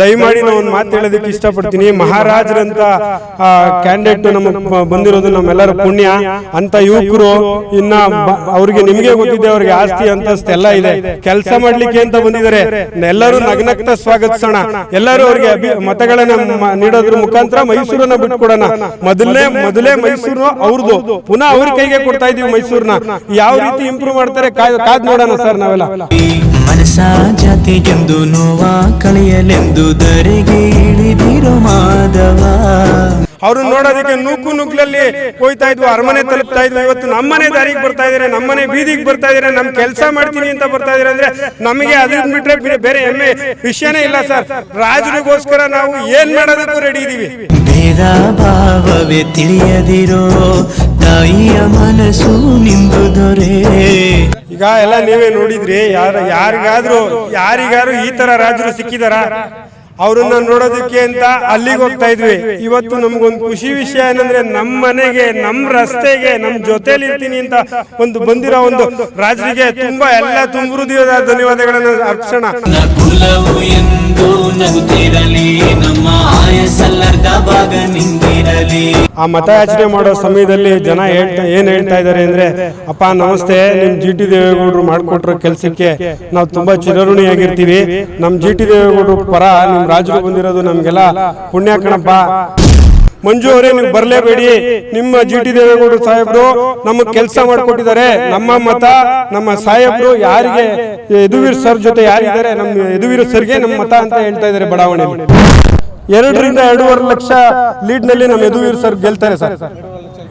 ದಯಮಾಡಿ ನಾವು ಒಂದು ಮಾತು ಹೇಳೋದಕ್ಕೆ ಇಷ್ಟಪಡ್ತೀನಿ. ಮಹಾರಾಜರಂತ ಕ್ಯಾಂಡಿಡೇಟ್ ನಮಗೆ ಬಂದಿರೋದು ನಮ್ಮೆಲ್ಲರ ಪುಣ್ಯ. ಅಂತ ಯುವಕರು ಇನ್ನ ಅವ್ರಿಗೆ ನಿಮಗೆ ಗೊತ್ತಿದೆ, ಅವ್ರಿಗೆ ಆಸ್ತಿ, ಅಂತಸ್ತು ಎಲ್ಲ ಇದೆ. ಕೆಲಸ ಮಾಡ್ಲಿಕ್ಕೆ ಅಂತ ಬಂದಿದ್ದಾರೆ. ಎಲ್ಲರೂ ನಗ್ನಗ್ತ ಸ್ವಾಗತಿಸೋಣ. ಎಲ್ಲರೂ ಅವ್ರಿಗೆ ಮತಗಳನ್ನ ನೀಡೋದ್ರ ಮುಖಾಂತರ ಮೈಸೂರನ್ನ ಬಿಟ್ಕೊಡೋಣ. ಮೊದಲನೇ, ಮೊದಲೇ ಮೈಸೂರು ಅವ್ರದ್ದು ಪುನಃ ಅವ್ರ ಕೈಗೆ ಕೊಡ್ತಾ ಇದೀವಿ ಮೈಸೂರನ್ನ. ಯಾವ ರೀತಿ ಇಂಪ್ರೂವ್ ಮಾಡ್ತಾರೆ ಕಾದ್ ನೋಡೋಣ ಸರ್ ನಾವೆಲ್ಲ. ಮನಸ ಜಾತಿಗೆಂದು ನೋವ ಕಳೆಯಲೆಂದು ದರೆಗೆ ಇಳಿದಿರೋ ಮಾಧವ. ಅವ್ರನ್ನ ನೋಡೋದಕ್ಕೆ ನೂಕು ನುಗ್ಲಲ್ಲಿ ಹೋಯ್ತಾ ಇದ್ವು ಅರಮನೆ ತಲುಪ್ತಾ ಇದ್ವು. ಇವತ್ತು ನಮ್ಮನೆ ದಾರಿಗೆ ಬರ್ತಾ ಇದಾರೆ ನಮ್ಮನೆ ಬೀದಿಗೆ ಬರ್ತಾ ಇದಾರೆ ನಮ್ ಕೆಲಸ ಮಾಡ್ತೀನಿ ಅಂತ ಬರ್ತಾ ಇದಾರೆ ಅಂದ್ರೆ ನಮಗೆ ಅದನ್ನ ಬಿಟ್ರೆ ಬೇರೆ- ಬೇರೆ ಹೆಮ್ಮೆ ವಿಷಯನೇ ಇಲ್ಲ ಸರ್. ರಾಜರಿಗೋಸ್ಕರ ನಾವು ಏನ್ ಮಾಡೋದಕ್ಕೂ ರೆಡಿ ಇದೀವಿ. ಭೇದ ಭಾವವೇ ತಿಳಿಯದಿರೋ ತಾಯಿಯ ಮನಸ್ಸು ನಿಂದು ದೊರೆ. ಈಗ ಎಲ್ಲ ನೀವೇ ನೋಡಿದ್ರಿ ಯಾರ ಯಾರಿಗಾದ್ರೂ ಯಾರಿಗಾದ್ರೂ ಈ ತರ ರಾಜರು ಸಿಕ್ಕಿದಾರ? ಅವ್ರನ್ನ ನೋಡೋದಕ್ಕೆ ಅಂತ ಅಲ್ಲಿಗೆ ಹೋಗ್ತಾ ಇದ್ವಿ. ಇವತ್ತು ನಮ್ಗೊಂದು ಖುಷಿ ವಿಷಯ ಏನಂದ್ರೆ ನಮ್ಮ ಮನೆಗೆ ನಮ್ಮ ರಸ್ತೆಗೆ ನಮ್ಮ ಜೊತೆಲಿ ಇರ್ತೀನಿ ಅಂತ ಒಂದು ಬಂದಿರೋ ಒಂದು ರಾಜರಿಗೆ ತುಂಬಾ ಎಲ್ಲ ತುಂಬ ಹೃದಯದ ಧನ್ಯವಾದಗಳನ್ನ ಅರ್ಪಿಸೋಣ. ಆ ಎಂದು ಯಾಚನೆ ಆ ಮತಯಾಚನೆ ಮಾಡೋ ಸಮಯದಲ್ಲಿ ಜನ ಹೇಳ್ತಾ ಏನ್ ಹೇಳ್ತಾ ಇದ್ದಾರೆ ಅಂದ್ರೆ ಅಪ್ಪ ನಮಸ್ತೆ ನಿಮ್ ಜಿ. ಟಿ. ದೇವೇಗೌಡರು ಮಾಡ್ಕೊಟ್ರ ಕೆಲ್ಸಕ್ಕೆ ನಾವು ತುಂಬಾ ಚಿರಋಣಿಯಾಗಿರ್ತೀವಿ. ನಮ್ ಜಿ. ಟಿ. ದೇವೇಗೌಡರು ಪರ ನಿಮ್ ರಾಜರು ಬಂದಿರೋದು ನಮಗೆಲ್ಲ ಪುಣ್ಯ ಕಣಪ್ಪ. ಮಂಜು ಅವರೇ, ನೀವು ಬರಲೇಬೇಡಿ. ನಿಮ್ಮ ಜಿ ಟಿ ದೇವೇಗೌಡರು ಸಾಹೇಬ್ರು ನಮಗೆ ಕೆಲಸ ಮಾಡಿಕೊಟ್ಟಿದ್ದಾರೆ. ನಮ್ಮ ಮತ, ನಮ್ಮ ಸಾಹೇಬ್ರು ಯಾರಿಗೆ ಯದುವೀರ್ ಸರ್ ಜೊತೆ ಯಾರಿದ್ದಾರೆ, ನಮ್ಮ ಯದುವೀರ್ ಸರ್ಗೆ ನಮ್ಮ ಮತ ಅಂತ ಹೇಳ್ತಾ ಇದ್ದಾರೆ ಬಡಾವಣೆಯಲ್ಲಿ. ಎರಡರಿಂದ ಎರಡೂವರೆ ಲಕ್ಷ ಲೀಡ್ನಲ್ಲಿ ನಮ್ಮ ಯದುವೀರ್ ಸರ್ ಗೆಲ್ತಾರೆ ಸರ್.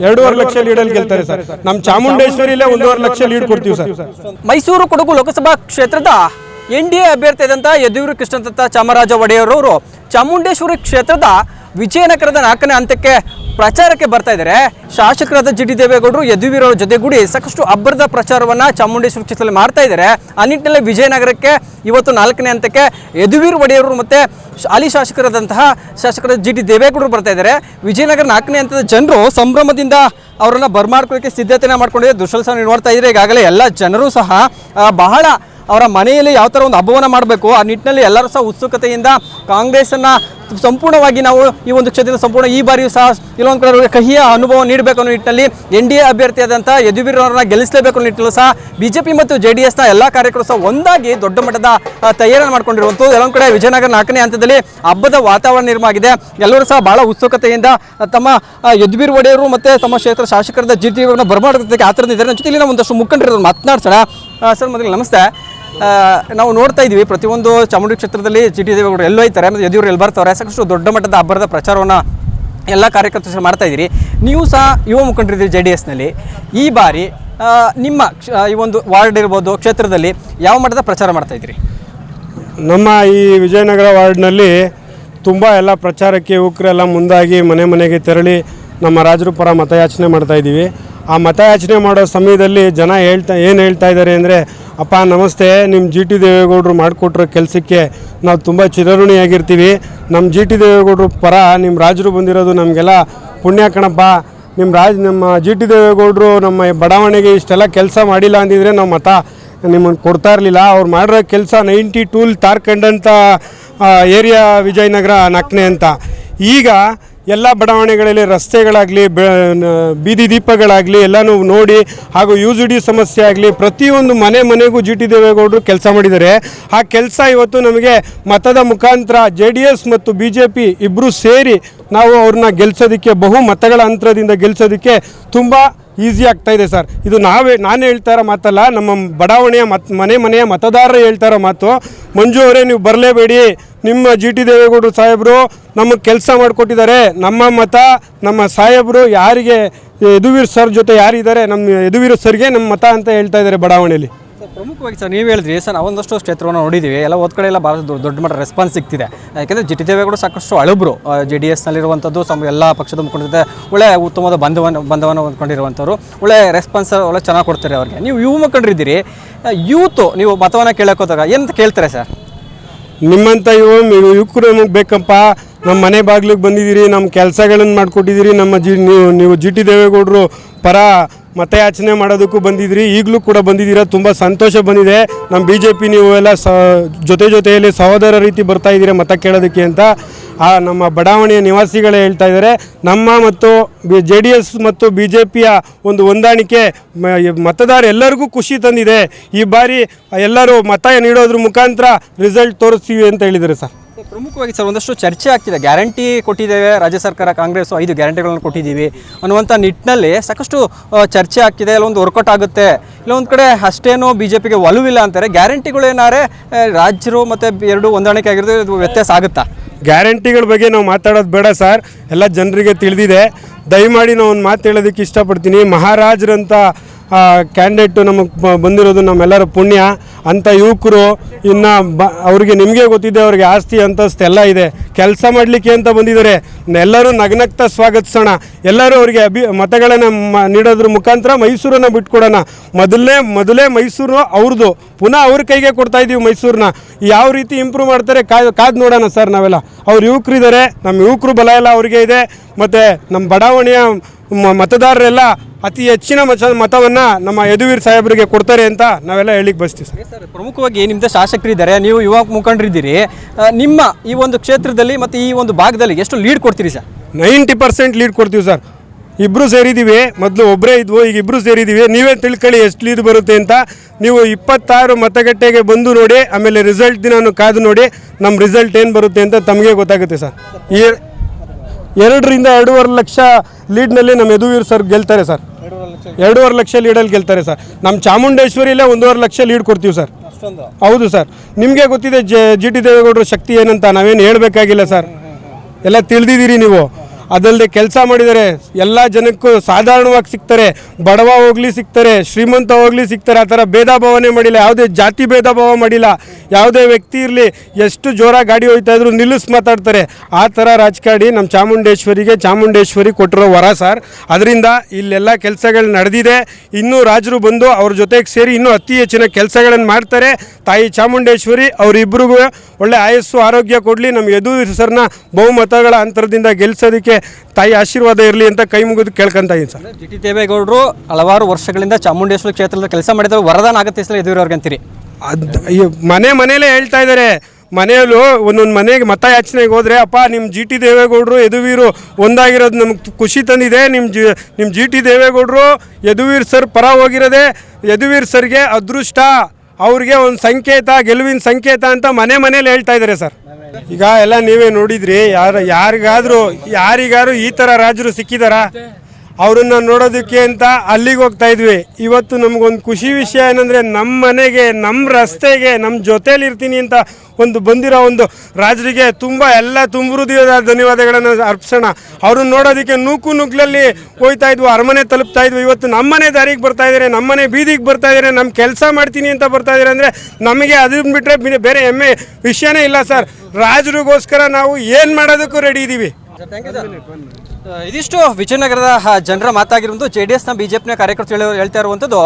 ಎರಡೂವರೆ ಲಕ್ಷ ಲೀಡಲ್ಲಿ ಗೆಲ್ತಾರೆ ಸರ್. ನಮ್ಮ ಚಾಮುಂಡೇಶ್ವರಿಲೇ ಒಂದೂವರೆ ಲಕ್ಷ ಲೀಡ್ ಕೊಡ್ತೀವಿ ಸರ್. ಮೈಸೂರು ಕೊಡಗು ಲೋಕಸಭಾ ಕ್ಷೇತ್ರದ ಎನ್ ಡಿ ಎ ಅಭ್ಯರ್ಥಿ ಆದಂಥ ಯದುವೀರು ಕೃಷ್ಣದತ್ತ ಚಾಮರಾಜ ಒಡೆಯರ್ ಅವರು ಚಾಮುಂಡೇಶ್ವರಿ ಕ್ಷೇತ್ರದ ವಿಜಯನಗರದ ನಾಲ್ಕನೇ ಹಂತಕ್ಕೆ ಪ್ರಚಾರಕ್ಕೆ ಬರ್ತಾ ಇದ್ದಾರೆ. ಶಾಸಕರಾದ ಜಿ ಡಿ ದೇವೇಗೌಡರು ಯದುವೀರ ಜೊತೆಗೂಡಿ ಸಾಕಷ್ಟು ಅಬ್ಬರದ ಪ್ರಚಾರವನ್ನ ಚಾಮುಂಡೇಶ್ವರಿ ಕ್ಷೇತ್ರದಲ್ಲಿ ಮಾಡ್ತಾ ಇದ್ದಾರೆ. ಆ ನಿಟ್ಟಿನಲ್ಲಿ ವಿಜಯನಗರಕ್ಕೆ ಇವತ್ತು ನಾಲ್ಕನೇ ಹಂತಕ್ಕೆ ಯದುವೀರ್ ಒಡೆಯವರು ಮತ್ತೆ ಅಲಿ ಶಾಸಕರಾದಂತಹ ಶಾಸಕರ ಜಿ ಡಿ ದೇವೇಗೌಡರು ಬರ್ತಾ ಇದ್ದಾರೆ. ವಿಜಯನಗರ ನಾಲ್ಕನೇ ಹಂತದ ಜನರು ಸಂಭ್ರಮದಿಂದ ಅವರನ್ನು ಬರ್ಮಾಡ್ಕೊಳ್ಳೋಕೆ ಸಿದ್ಧತೆಯನ್ನು ಮಾಡ್ಕೊಂಡಿದ್ದಾರೆ. ಸಹ ನೋಡ್ತಾ ಇದ್ದಾರೆ ಈಗಾಗಲೇ ಎಲ್ಲ ಜನರು ಸಹ ಬಹಳ ಅವರ ಮನೆಯಲ್ಲಿ ಯಾವ ಥರ ಒಂದು ಹಬ್ಬವನ್ನು ಮಾಡಬೇಕು, ಆ ನಿಟ್ಟಿನಲ್ಲಿ ಎಲ್ಲರೂ ಸಹ ಉತ್ಸುಕತೆಯಿಂದ ಕಾಂಗ್ರೆಸ್ಸನ್ನು ಸಂಪೂರ್ಣವಾಗಿ ನಾವು ಈ ಒಂದು ಕ್ಷೇತ್ರದ ಸಂಪೂರ್ಣ ಈ ಬಾರಿಯೂ ಸಹ ಇಲ್ಲೊಂದು ಕಡೆ ಕಹಿಯ ಅನುಭವ ನೀಡಬೇಕು ಅನ್ನೋ ನಿಟ್ಟಿನಲ್ಲಿ ಎನ್ ಡಿ ಎ ಅಭ್ಯರ್ಥಿಯಾದಂಥ ಯದುವೀರ್ ಅವರನ್ನ ಗೆಲ್ಲಿಸಲೇಬೇಕು ಅನ್ನೋ ನಿಟ್ಟಿನಲ್ಲೂ ಸಹ ಬಿಜೆಪಿ ಮತ್ತು ಜೆ ಡಿ ಎಸ್ನ ಎಲ್ಲ ಕಾರ್ಯಕರ್ತರು ಸಹ ಒಂದಾಗಿ ದೊಡ್ಡ ಮಟ್ಟದ ತಯಾರನ್ನು ಮಾಡ್ಕೊಂಡಿರುವಂಥದ್ದು. ಎಲ್ಲೊಂದು ಕಡೆ ವಿಜಯನಗರ ನಾಲ್ಕನೇ ಹಂತದಲ್ಲಿ ಹಬ್ಬದ ವಾತಾವರಣ ನಿರ್ಮಾಣ ಆಗಿದೆ. ಎಲ್ಲರೂ ಸಹ ಬಹಳ ಉತ್ಸುಕತೆಯಿಂದ ತಮ್ಮ ಯದುವೀರ್ ಒಡೆಯರು ಮತ್ತು ತಮ್ಮ ಕ್ಷೇತ್ರ ಶಾಸಕರದ ಜಿ ಟಿ ಬರಮಾಡೋದಕ್ಕೆ ಆತರದಿದ್ದಾರೆ ನನ್ನ ಜೊತೆ ನಾವು ಒಂದಷ್ಟು ಮುಖಂಡರು ಮಾತನಾಡ್ಸೋಣ. ಸರ್, ಮೊದಲು ನಮಸ್ತೆ. ನಾವು ನೋಡ್ತಾ ಇದ್ದೀವಿ ಪ್ರತಿಯೊಂದು ಚಾಮುಂಡಿ ಕ್ಷೇತ್ರದಲ್ಲಿ ಜಿ ಟಿ ದೇವೇಗೌಡರು ಎಲ್ಲೋ ಇದ್ದಾರೆ, ಮತ್ತು ಯದಿಯೂರು ಎಲ್ಲಿ ಬರ್ತಾರೆ ಸಾಕಷ್ಟು ದೊಡ್ಡ ಮಟ್ಟದ ಹಬ್ಬದ ಪ್ರಚಾರವನ್ನು ಎಲ್ಲ ಕಾರ್ಯಕರ್ತರು ಮಾಡ್ತಾ ಇದ್ದೀರಿ. ನೀವು ಸಹ ಯುವ ಮುಖಂಡರಿದ್ದೀರಿ ಜೆ ಡಿ ಎಸ್ನಲ್ಲಿ. ಈ ಬಾರಿ ನಿಮ್ಮ ಈ ಒಂದು ವಾರ್ಡ್ ಇರ್ಬೋದು, ಕ್ಷೇತ್ರದಲ್ಲಿ ಯಾವ ಮಟ್ಟದ ಪ್ರಚಾರ ಮಾಡ್ತಾ ಇದ್ದೀರಿ? ನಮ್ಮ ಈ ವಿಜಯನಗರ ವಾರ್ಡ್ನಲ್ಲಿ ತುಂಬ ಎಲ್ಲ ಪ್ರಚಾರಕ್ಕೆ ಯುವಕರೆಲ್ಲ ಮುಂದಾಗಿ ಮನೆ ಮನೆಗೆ ತೆರಳಿ ನಮ್ಮ ರಾಜರು ಪರ ಮತಯಾಚನೆ ಮಾಡ್ತಾ ಇದ್ದೀವಿ. ಆ ಮತಯಾಚನೆ ಮಾಡೋ ಸಮಯದಲ್ಲಿ ಜನ ಹೇಳ್ತಾ, ಏನು ಹೇಳ್ತಾ ಇದ್ದಾರೆ ಅಂದರೆ, ಅಪ್ಪ, ನಮಸ್ತೆ ನಿಮ್ಮ ಜಿ. ಟಿ. ದೇವೇಗೌಡರು ಮಾಡಿಕೊಟ್ರೋ ಕೆಲಸಕ್ಕೆ ನಾವು ತುಂಬ ಚಿರಋಣಿಯಾಗಿರ್ತೀವಿ. ನಮ್ಮ ಜಿ. ಟಿ. ದೇವೇಗೌಡರು ಪರ ನಿಮ್ಮ ರಾಜರು ಬಂದಿರೋದು ನಮಗೆಲ್ಲ ಪುಣ್ಯ ಕಣಪ್ಪ. ನಿಮ್ಮ ರಾಜ್, ನಮ್ಮ ಜಿ. ಟಿ. ದೇವೇಗೌಡರು ನಮ್ಮ ಬಡಾವಣೆಗೆ ಇಷ್ಟೆಲ್ಲ ಕೆಲಸ ಮಾಡಿಲ್ಲ ಅಂದಿದ್ರೆ ನಾವು ಮತ ನಿಮ್ಮನ್ನು ಕೊಡ್ತಾ ಇರಲಿಲ್ಲ. ಅವ್ರು ಮಾಡಿರೋ ಕೆಲಸ ನೈಂಟಿ ಟೂಲ್ ತಾರ್ಕಂಡಂಥ ಏರಿಯಾ ವಿಜಯನಗರ ನಾಲ್ಕನೇ ಅಂತ. ಈಗ ಎಲ್ಲ ಬಡಾವಣೆಗಳಲ್ಲಿ ರಸ್ತೆಗಳಾಗಲಿ ಬೀದಿ ದೀಪಗಳಾಗಲಿ, ಎಲ್ಲನೂ ನೋಡಿ ಹಾಗೂ ಯು ಜಿ ಡಿ ಸಮಸ್ಯೆ ಆಗಲಿ ಪ್ರತಿಯೊಂದು ಮನೆ ಮನೆಗೂ ಜಿ ಟಿ ದೇವೇಗೌಡರು ಕೆಲಸ ಮಾಡಿದ್ದಾರೆ. ಆ ಕೆಲಸ ಇವತ್ತು ನಮಗೆ ಮತದ ಮುಖಾಂತರ ಜೆ ಡಿ ಎಸ್ ಮತ್ತು ಬಿ ಜೆ ಪಿ ಇಬ್ಬರು ಸೇರಿ ನಾವು ಅವ್ರನ್ನ ಗೆಲ್ಸೋದಕ್ಕೆ ಬಹು ಮತಗಳ ಅಂತರದಿಂದ ಗೆಲ್ಸೋದಕ್ಕೆ ತುಂಬ ಈಸಿ ಆಗ್ತಾ ಇದೆ ಸರ್. ಇದು ನಾವೇ, ನಾನು ಹೇಳ್ತಾ ಇರೋ ಮಾತಲ್ಲ, ನಮ್ಮ ಬಡಾವಣೆಯ ಮತ್, ಮನೆ ಮನೆಯ ಮತದಾರರು ಹೇಳ್ತಾ ಇರೋ ಮಾತು. ಮಂಜು ಅವರೇ, ನೀವು ಬರಲೇಬೇಡಿ. ನಿಮ್ಮ ಜಿ ಟಿ ದೇವೇಗೌಡರು ಸಾಹೇಬರು ನಮಗೆ ಕೆಲಸ ಮಾಡಿಕೊಟ್ಟಿದ್ದಾರೆ. ನಮ್ಮ ಮತ, ನಮ್ಮ ಸಾಹೇಬರು ಯಾರಿಗೆ ಯದುವೀರ್ ಸರ್ ಜೊತೆ ಯಾರಿದ್ದಾರೆ, ನಮ್ಮ ಯದುವೀರ್ ಸರ್ಗೆ ನಮ್ಮ ಮತ ಅಂತ ಹೇಳ್ತಾ ಇದ್ದಾರೆ ಬಡಾವಣೆಯಲ್ಲಿ. ಪ್ರಮುಖವಾಗಿ ಸರ್, ನೀವು ಹೇಳಿದ್ರಿ, ಸರ್ ಒಂದಷ್ಟು ಕ್ಷೇತ್ರವನ್ನು ನೋಡಿದ್ದೀವಿ ಎಲ್ಲ ಒಂದು ಕಡೆ ಎಲ್ಲ ಭಾಳ ದೊಡ್ಡ ದೊಡ್ಡ ಮಟ್ಟ ರೆಸ್ಪಾನ್ಸ್ ಸಿಗ್ತಿದೆ. ಯಾಕೆಂದರೆ ಜಿ ಟಿ ದೇವೇಗೌಡ ಸಾಕಷ್ಟು ಅಳುಬ್ರು. ಜೆ ಡಿ ಎಸ್ನಲ್ಲಿರುವಂಥದ್ದು ಸಮ, ಎಲ್ಲ ಪಕ್ಷದ ಮುಖಂಡದ ಒಳ್ಳೆ ಉತ್ತಮವಾದ ಬಂಧವನ್ನು ಬಂಧವನ್ನು ಹೊಂದ್ಕೊಂಡಿರುವಂಥವ್ರು. ಒಳ್ಳೆ ರೆಸ್ಪಾನ್ಸ್ ಒಳ್ಳೆ ಚೆನ್ನಾಗಿ ಕೊಡ್ತಾರೆ ಅವ್ರಿಗೆ. ನೀವು ಯುವ ಮುಖಂಡರಿದ್ದೀರಿ. ಯೂತು, ನೀವು ಮತವನ್ನು ಕೇಳೋಕೆ ಹೋದಾಗ ಏನಂತ ಕೇಳ್ತಾರೆ ಸರ್? ನಿಮ್ಮಂಥ ಯುವ ಯುವಕರು ನಮಗೆ ಬೇಕಪ್ಪ? ನಮ್ಮ ಮನೆ ಬಾಗಿಲಿಗೆ ಬಂದಿದ್ದೀರಿ ನಮ್ಮ ಕೆಲಸಗಳನ್ನು ಮಾಡಿಕೊಟ್ಟಿದ್ದೀರಿ ನಮ್ಮ ಜಿ ನೀವು ನೀವು ಜಿ ಟಿ ದೇವೇಗೌಡರು ಪರ ಮತಯಾಚನೆ ಮಾಡೋದಕ್ಕೂ ಬಂದಿದ್ರಿ. ಈಗಲೂ ಕೂಡ ಬಂದಿದ್ದೀರಾ? ತುಂಬ ಸಂತೋಷ ಬಂದಿದೆ. ನಮ್ಮ ಬಿ ಜೆ ಪಿ ನೀವು ಎಲ್ಲ ಸ, ಜೊತೆ ಜೊತೆಯಲ್ಲಿ ಸಹೋದರ ರೀತಿ ಬರ್ತಾ ಇದ್ದೀರಾ ಮತ ಕೇಳೋದಕ್ಕೆ ಅಂತ. ಆ, ನಮ್ಮ ಬಡಾವಣೆಯ ನಿವಾಸಿಗಳೇ ಹೇಳ್ತಾ ಇದ್ದಾರೆ. ನಮ್ಮ ಮತ್ತು ಜೆ ಡಿ ಎಸ್ ಮತ್ತು ಬಿ ಜೆ ಪಿಯ ಒಂದು ಹೊಂದಾಣಿಕೆ ಮತದಾರ ಎಲ್ಲರಿಗೂ ಖುಷಿ ತಂದಿದೆ. ಈ ಬಾರಿ ಎಲ್ಲರೂ ಮತ ನೀಡೋದ್ರ ಮುಖಾಂತರ ರಿಸಲ್ಟ್ ತೋರಿಸ್ತೀವಿ ಅಂತ ಹೇಳಿದ್ದಾರೆ ಸರ್. ಪ್ರಮುಖವಾಗಿ ಸರ್ ಒಂದಷ್ಟು ಚರ್ಚೆ ಆಗ್ತಿದೆ. ಗ್ಯಾರಂಟಿ ಕೊಟ್ಟಿದ್ದೇವೆ ರಾಜ್ಯ ಸರ್ಕಾರ, ಕಾಂಗ್ರೆಸ್ ಐದು ಗ್ಯಾರಂಟಿಗಳನ್ನು ಕೊಟ್ಟಿದ್ದೀವಿ ಅನ್ನುವಂಥ ನಿಟ್ಟಿನಲ್ಲಿ ಸಾಕಷ್ಟು ಚರ್ಚೆ ಆಗ್ತಿದೆ. ಇಲ್ಲೊಂದು ವರ್ಕೌಟ್ ಆಗುತ್ತೆ. ಇಲ್ಲೊಂದು ಕಡೆ ಅಷ್ಟೇನೋ ಬಿ ಜೆ ಪಿಗೆ ಒಲವಿಲ್ಲ ಅಂತಾರೆ ಗ್ಯಾರಂಟಿಗಳೇನಾರೆ ರಾಜ್ಯರು ಮತ್ತು ಎರಡು ಹೊಂದಾಣಿಕೆ ಆಗಿರೋದು ಇದು ವ್ಯತ್ಯಾಸ ಆಗುತ್ತಾ? ಗ್ಯಾರಂಟಿಗಳ ಬಗ್ಗೆ ನಾವು ಮಾತಾಡೋದು ಬೇಡ ಸರ್. ಎಲ್ಲ ಜನರಿಗೆ ತಿಳಿದಿದೆ. ದಯಮಾಡಿ ನಾವು ಒಂದು ಮಾತು ಹೇಳೋದಕ್ಕೆ ಇಷ್ಟಪಡ್ತೀನಿ. ಮಹಾರಾಜರಂಥ ಕ್ಯಾಂಡಿಡೇಟು ನಮಗೆ ಬಂದಿರೋದು ನಮ್ಮೆಲ್ಲರ ಪುಣ್ಯ. ಅಂಥ ಯುವಕರು ಇನ್ನು ಬ, ಅವ್ರಿಗೆ ನಿಮಗೆ ಗೊತ್ತಿದೆ, ಅವ್ರಿಗೆ ಆಸ್ತಿ ಅಂತಸ್ತೆಲ್ಲ ಇದೆ. ಕೆಲಸ ಮಾಡಲಿಕ್ಕೆ ಅಂತ ಬಂದಿದ್ದಾರೆ. ಎಲ್ಲರೂ ನಗ್ನಗ್ತಾ ಸ್ವಾಗತಿಸೋಣ. ಎಲ್ಲರೂ ಅವರಿಗೆ ಅಭಿ, ಮತಗಳನ್ನು ನೀಡೋದ್ರ ಮುಖಾಂತರ ಮೈಸೂರನ್ನು ಬಿಟ್ಕೊಡೋಣ. ಮೊದಲನೇ, ಮೊದಲೇ ಮೈಸೂರು ಅವ್ರದ್ದು ಪುನಃ ಅವ್ರ ಕೈಗೆ ಕೊಡ್ತಾ ಇದ್ದೀವಿ ಮೈಸೂರನ್ನ. ಯಾವ ರೀತಿ ಇಂಪ್ರೂವ್ ಮಾಡ್ತಾರೆ ಕಾದು ಕಾದು ನೋಡೋಣ ಸರ್ ನಾವೆಲ್ಲ. ಅವ್ರು ಯುವಕರಿದ್ದಾರೆ ನಮ್ಮ ಯುವಕರು ಬಲ ಎಲ್ಲ ಅವ್ರಿಗೆ ಇದೆ. ಮತ್ತು ನಮ್ಮ ಬಡಾವಣೆಯ ಮತದಾರರೆಲ್ಲ ಅತಿ ಹೆಚ್ಚಿನ ಮತ ಮತವನ್ನು ನಮ್ಮ ಯದುವೀರ್ ಸಾಹೇಬರಿಗೆ ಕೊಡ್ತಾರೆ ಅಂತ ನಾವೆಲ್ಲ ಹೇಳಿಕ್ ಬಯಸ್ತೀವಿ ಸರ್. ಸರ್ ಪ್ರಮುಖವಾಗಿ ನಿಮ್ಮದೇ ಶಾಸಕರಿದ್ದಾರೆ ನೀವು ಯುವ ಮುಖಂಡರಿದ್ದೀರಿ. ಆ, ನಿಮ್ಮ ಈ ಒಂದು ಕ್ಷೇತ್ರದಲ್ಲಿ ಮತ್ತು ಈ ಒಂದು ಭಾಗದಲ್ಲಿ ಎಷ್ಟು ಲೀಡ್ ಕೊಡ್ತೀರಿ ಸರ್? ನೈಂಟಿ ಪರ್ಸೆಂಟ್ ಲೀಡ್ ಕೊಡ್ತೀವಿ ಸರ್. ಇಬ್ಬರು ಸೇರಿದ್ದೀವಿ ಮೊದಲು ಒಬ್ಬರೇ ಇದ್ವು ಈಗ ಇಬ್ಬರು ಸೇರಿದ್ದೀವಿ ನೀವೇ ತಿಳ್ಕೊಳ್ಳಿ ಎಷ್ಟು ಲೀಡ್ ಬರುತ್ತೆ ಅಂತ. ನೀವು ಇಪ್ಪತ್ತಾರು ಮತಗಟ್ಟೆಗೆ ಬಂದು ನೋಡಿ ಆಮೇಲೆ ರಿಸಲ್ಟ್ ದಿನ ಕಾದು ನೋಡಿ ನಮ್ಮ ರಿಸಲ್ಟ್ ಏನು ಬರುತ್ತೆ ಅಂತ ತಮಗೆ ಗೊತ್ತಾಗುತ್ತೆ ಸರ್. ಈ ಎರಡರಿಂದ ಎರಡೂವರೆ ಲಕ್ಷ ಲೀಡ್ನಲ್ಲಿ ನಮ್ಮ ಯದುವೀರ್ ಸರ್ ಗೆಲ್ತಾರೆ ಸರ್. ಎರಡೂವರೆ ಲಕ್ಷ ಲೀಡಲ್ಲಿ ಗೆಲ್ತಾರೆ ಸರ್. ನಮ್ಮ ಚಾಮುಂಡೇಶ್ವರಿಲೇ ಒಂದೂವರೆ ಲಕ್ಷ ಲೀಡ್ ಕೊಡ್ತೀವಿ ಸರ್. ಹೌದು ಸರ್. ನಿಮಗೆ ಗೊತ್ತಿದೆ ಜಿ ಟಿ ದೇವೇಗೌಡರ ಶಕ್ತಿ ಏನಂತ ನಾವೇನು ಹೇಳಬೇಕಾಗಿಲ್ಲ ಸರ್. ಎಲ್ಲ ತಿಳಿದಿದ್ದೀರಿ ನೀವು. ಅದಲ್ಲದೆ ಕೆಲಸ ಮಾಡಿದ್ದಾರೆ ಎಲ್ಲ ಜನಕ್ಕೂ ಸಾಧಾರಣವಾಗಿ ಸಿಗ್ತಾರೆ. ಬಡವ ಹೋಗ್ಲಿ ಸಿಗ್ತಾರೆ, ಶ್ರೀಮಂತ ಹೋಗ್ಲಿ ಸಿಗ್ತಾರೆ, ಆ ಥರ ಭೇದ ಭಾವನೆ ಮಾಡಿಲ್ಲ. ಯಾವುದೇ ಜಾತಿ ಭೇದ ಭಾವ ಮಾಡಿಲ್ಲ. ಯಾವುದೇ ವ್ಯಕ್ತಿ ಇರಲಿ, ಎಷ್ಟು ಜೋರಾಗಿ ಗಾಡಿ ಹೋಯ್ತಾ ಇದ್ರು ನಿಲ್ಲಿಸಿ ಮಾತಾಡ್ತಾರೆ. ಆ ಥರ ರಾಜಕಾರಣಿ ನಮ್ಮ ಚಾಮುಂಡೇಶ್ವರಿಗೆ, ಚಾಮುಂಡೇಶ್ವರಿ ಕೊಟ್ಟಿರೋ ವರ ಸರ್. ಅದರಿಂದ ಇಲ್ಲೆಲ್ಲ ಕೆಲಸಗಳು ನಡೆದಿದೆ. ಇನ್ನೂ ರಾಜರು ಬಂದು ಅವ್ರ ಜೊತೆಗೆ ಸೇರಿ ಇನ್ನೂ ಅತಿ ಹೆಚ್ಚಿನ ಕೆಲಸಗಳನ್ನು ಮಾಡ್ತಾರೆ. ತಾಯಿ ಚಾಮುಂಡೇಶ್ವರಿ ಅವರಿಬ್ಬರಿಗೂ ಒಳ್ಳೆ ಆಯಸ್ಸು, ಆರೋಗ್ಯ ಕೊಡಲಿ. ನಮ್ಮ ಯದುವೀರ್ ಸರ್ನ ಬಹುಮತಗಳ ಅಂತರದಿಂದ ಗೆಲ್ಸೋದಕ್ಕೆ ತಾಯಿ ಆಶೀರ್ವಾದ ಇರಲಿ ಅಂತ ಕೈ ಮುಗಿದು ಕೇಳ್ಕೊಂತ ಇದೀನಿ ಸರ್. ಜಿ ಟಿ ದೇವೇಗೌಡರು ಹಲವಾರು ವರ್ಷಗಳಿಂದ ಚಾಮುಂಡೇಶ್ವರಿ ಕ್ಷೇತ್ರದಲ್ಲಿ ಕೆಲಸ ಮಾಡಿದ್ರು ವರದಾನ ಆಗತ್ತೆ ಸಲ ಯದುವೀರವ್ರಿಗೆ ಅಂತೀರಿ? ಅದು ಮನೆ ಮನೇಲೇ ಹೇಳ್ತಾ ಇದ್ದಾರೆ ಮನೆಯಲ್ಲೂ ಒಂದೊಂದು ಮನೆಗೆ ಮತ ಯಾಚನೆಗೆ ಹೋದರೆ ಅಪ್ಪ ನಿಮ್ಮ ಜಿ ಟಿ ದೇವೇಗೌಡರು ಯದುವೀರು ಒಂದಾಗಿರೋದು ನಮ್ಗೆ ಖುಷಿ ತಂದಿದೆ. ನಿಮ್ಮ ಜಿ ನಿಮ್ಮ ಜಿ ಟಿ ದೇವೇಗೌಡರು ಯದುವೀರ್ ಸರ್ ಪರ ಹೋಗಿರೋದೆ. ಯದುವೀರ್ ಸರ್ಗೆ ಅದೃಷ್ಟ. ಅವ್ರಿಗೆ ಒಂದು ಸಂಕೇತ, ಗೆಲುವಿನ ಸಂಕೇತ ಅಂತ ಮನೆ ಮನೇಲಿ ಹೇಳ್ತಾ ಇದ್ದಾರೆ ಸರ್. ಈಗ ಎಲ್ಲ ನೀವೇ ನೋಡಿದ್ರಿ, ಯಾರು ಯಾರಿಗಾದ್ರೂ ಯಾರಿಗಾದ್ರೂ ಈ ಥರ ರಾಜರು ಸಿಕ್ಕಿದಾರಾ? ಅವರನ್ನು ನೋಡೋದಕ್ಕೆ ಅಂತ ಅಲ್ಲಿಗೆ ಹೋಗ್ತಾ ಇದ್ವಿ. ಇವತ್ತು ನಮಗೊಂದು ಖುಷಿ ವಿಷಯ ಏನಂದ್ರೆ ನಮ್ಮ ಮನೆಗೆ ನಮ್ಮ ರಸ್ತೆಗೆ ನಮ್ಮ ಜೊತೇಲಿ ಇರ್ತೀನಿ ಅಂತ ಒಂದು ಬಂದಿರೋ ಒಂದು ರಾಜರಿಗೆ ತುಂಬ ಎಲ್ಲ ತುಂಬೃದಯದ ಧನ್ಯವಾದಗಳನ್ನು ಅರ್ಪಿಸೋಣ. ಅವ್ರನ್ನ ನೋಡೋದಕ್ಕೆ ನೂಕು ನುಗ್ಲಲ್ಲಿ ಹೋಯ್ತಾ ಇದ್ವು, ಅರಮನೆ ತಲುಪ್ತಾ ಇದ್ವು. ಇವತ್ತು ನಮ್ಮನೆ ದಾರಿಗೆ ಬರ್ತಾ ಇದ್ದಾರೆ, ನಮ್ಮನೆ ಬೀದಿಗೆ ಬರ್ತಾ ಇದ್ದಾರೆ ನಮ್ಮ ಕೆಲಸ ಮಾಡ್ತೀನಿ ಅಂತ ಬರ್ತಾ ಇದ್ದಾರೆ ಅಂದರೆ ನಮಗೆ ಅದನ್ನ ಬಿಟ್ಟರೆ ಬೇರೆ ಹೆಮ್ಮೆ ವಿಷಯನೇ ಇಲ್ಲ ಸರ್. ರಾಜರಿಗೋಸ್ಕರ ನಾವು ಏನು ಮಾಡೋದಕ್ಕೂ ರೆಡಿ ಇದ್ದೀವಿ ಇದಿಷ್ಟು ವಿಜಯನಗರದ ಜನರ ಮಾತಾಗಿರುವುದು ಜೆ ಡಿ ಎಸ್ನ ಬಿ ಜೆ ಪಿನ ಕಾರ್ಯಕರ್ತರು ಹೇಳೋ- ಹೇಳ್ತಾ ಇರುವಂಥದ್ದು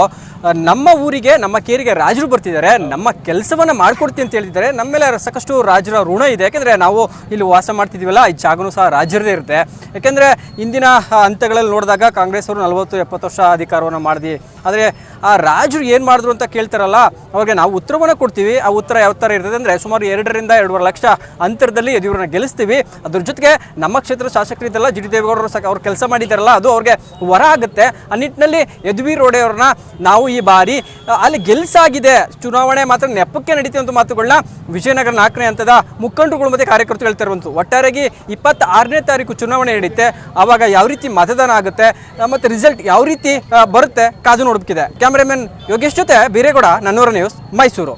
ನಮ್ಮ ಊರಿಗೆ ನಮ್ಮ ಕೇರಿಗೆ ರಾಜರು ಬರ್ತಿದ್ದಾರೆ. ನಮ್ಮ ಕೆಲಸವನ್ನು ಮಾಡ್ಕೊಡ್ತೀವಿ ಅಂತ ಹೇಳಿದ್ದಾರೆ. ನಮ್ಮ ಮೇಲೆ ಸಾಕಷ್ಟು ರಾಜರ ಋಣ ಇದೆ. ಯಾಕೆಂದರೆ ನಾವು ಇಲ್ಲಿ ವಾಸ ಮಾಡ್ತಿದ್ದೀವಲ್ಲ ಈ ಜಾಗನೂ ಸಹ ರಾಜರದೇ ಇರುತ್ತೆ. ಯಾಕೆಂದರೆ ಇಂದಿನ ಹಂತಗಳಲ್ಲಿ ನೋಡಿದಾಗ ಕಾಂಗ್ರೆಸ್ ಅವರು ನಲವತ್ತು ಎಪ್ಪತ್ತು ವರ್ಷ ಅಧಿಕಾರವನ್ನು ಮಾಡಿದ್ವಿ. ಆದರೆ ಆ ರಾಜರು ಏನು ಮಾಡಿದ್ರು ಅಂತ ಕೇಳ್ತಾರಲ್ಲ ಅವ್ರಿಗೆ ನಾವು ಉತ್ತರವನ್ನು ಕೊಡ್ತೀವಿ. ಆ ಉತ್ತರ ಯಾವ ಥರ ಇರ್ತದೆ ಅಂದರೆ ಸುಮಾರು ಎರಡರಿಂದ ಎರಡೂವರೆ ಲಕ್ಷ ಅಂತರದಲ್ಲಿ ಯದಿಯೂರನ್ನ ಗೆಲ್ಲಿಸ್ತೀವಿ. ಅದ್ರ ಜೊತೆಗೆ ನಮ್ಮ ಕ್ಷೇತ್ರ ಶಾಸಕರಿದ್ದಲ್ಲ ಜಿ ಡಿ ದೇವೇಗೌಡರು ಅವ್ರು ಕೆಲಸ ಮಾಡಿದ್ದಾರಲ್ಲ, ಅದು ಅವ್ರಿಗೆ ವರ ಆಗುತ್ತೆ. ಆ ನಿಟ್ಟಿನಲ್ಲಿ ಯದುವೀರ್ ರೋಡೆಯವ್ರನ್ನ ನಾವು ಈ ಬಾರಿ ಅಲ್ಲಿ ಗೆಲ್ಸಾಗಿದೆ. ಚುನಾವಣೆ ಮಾತ್ರ ನೆಪಕ್ಕೆ ಅಂತ ಮಾತುಗಳನ್ನ ವಿಜಯನಗರ ನಾಲ್ಕನೇ ಹಂತದ ಮುಖಂಡರುಗಳು ಮತ್ತು ಕಾರ್ಯಕರ್ತರು ಹೇಳ್ತಾ ಇರುವಂಥದ್ದು. ಒಟ್ಟಾರೆಯಾಗಿ ಇಪ್ಪತ್ತಾರನೇ ತಾರೀಕು ಚುನಾವಣೆ ನಡೀತೆ, ಆವಾಗ ಯಾವ ರೀತಿ ಮತದಾನ ಆಗುತ್ತೆ ಮತ್ತೆ ರಿಸಲ್ಟ್ ಯಾವ ರೀತಿ ಬರುತ್ತೆ, ಕಾದು ನೋಡಬೇಕಿದೆ ಕ್ಯಾಮ್ರಾಮನ್ ಯೋಗೇಶ್ ಜೊತೆ ಬೀರೇಗೌಡ, ನನ್ನೂರ ನ್ಯೂಸ್ ಮೈಸೂರು.